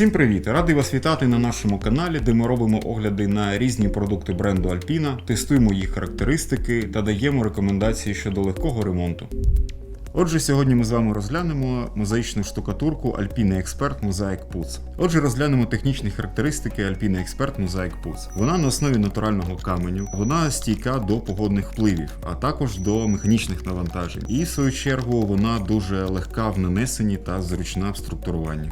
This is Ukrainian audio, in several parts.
Усім привіт! Радий вас вітати на нашому каналі, де ми робимо огляди на різні продукти бренду Alpina, тестуємо їх характеристики та даємо рекомендації щодо легкого ремонту. Отже, сьогодні ми з вами розглянемо мозаїчну штукатурку Alpina Expert Mosaic Puts. Отже, розглянемо технічні характеристики Alpina Expert Mosaic Puts. Вона на основі натурального каменю, вона стійка до погодних впливів, а також до механічних навантажень. І в свою чергу вона дуже легка в нанесенні та зручна в структуруванні.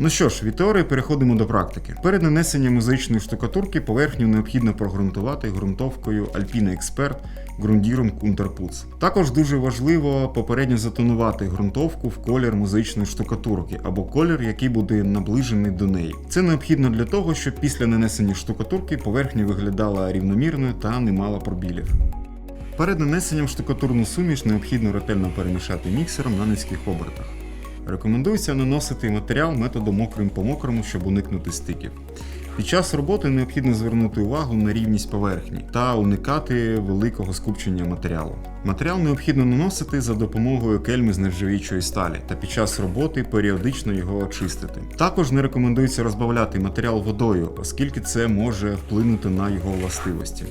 Ну що ж, від теорії переходимо до практики. Перед нанесенням мозаїчної штукатурки поверхню необхідно прогрунтувати ґрунтовкою Alpina Expert Grundierung Unterputz. Також дуже важливо попередньо затонувати ґрунтовку в колір мозаїчної штукатурки або колір, який буде наближений до неї. Це необхідно для того, щоб після нанесення штукатурки поверхня виглядала рівномірною та не мала пробілів. Перед нанесенням штукатурну суміш необхідно ретельно перемішати міксером на низьких обертах. Рекомендується наносити матеріал методом мокрим по мокрому, щоб уникнути стиків. Під час роботи необхідно звернути увагу на рівність поверхні та уникати великого скупчення матеріалу. Матеріал необхідно наносити за допомогою кельми з нержавіючої сталі та під час роботи періодично його очистити. Також не рекомендується розбавляти матеріал водою, оскільки це може вплинути на його властивості.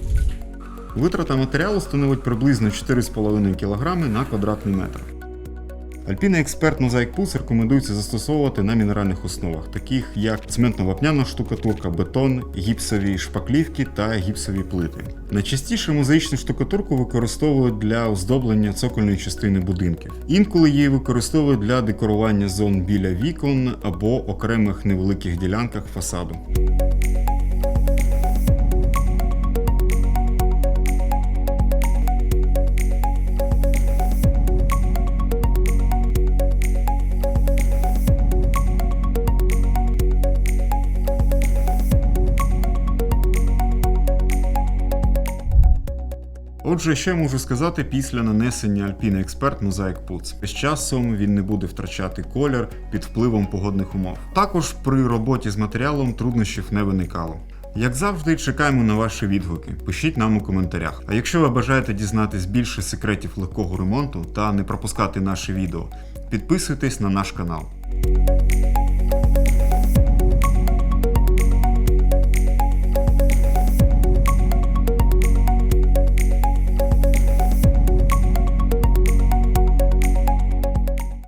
Витрата матеріалу становить приблизно 4,5 кг на квадратний метр. Alpina Expert Mosaic Pulse рекомендується застосовувати на мінеральних основах, таких як цементно-вапняна штукатурка, бетон, гіпсові шпаклівки та гіпсові плити. Найчастіше мозаїчну штукатурку використовують для оздоблення цокольної частини будинків. Інколи її використовують для декорування зон біля вікон або окремих невеликих ділянках фасаду. Отже, що я можу сказати після нанесення Alpina Expert Mosaic Puts. З часом він не буде втрачати колір під впливом погодних умов. Також при роботі з матеріалом труднощів не виникало. Як завжди, чекаємо на ваші відгуки. Пишіть нам у коментарях. А якщо ви бажаєте дізнатись більше секретів легкого ремонту та не пропускати наші відео, підписуйтесь на наш канал.